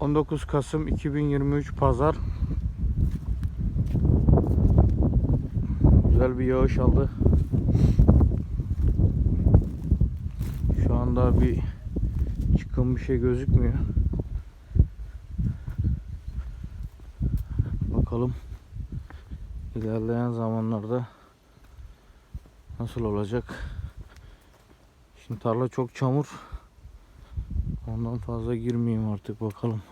19 Kasım 2023 Pazar. Güzel bir yağış aldı. Şu anda bir çıkın bir şey gözükmüyor. Bakalım ilerleyen zamanlarda nasıl olacak. Şimdi tarla çok çamur. Ondan fazla girmeyeyim artık bakalım.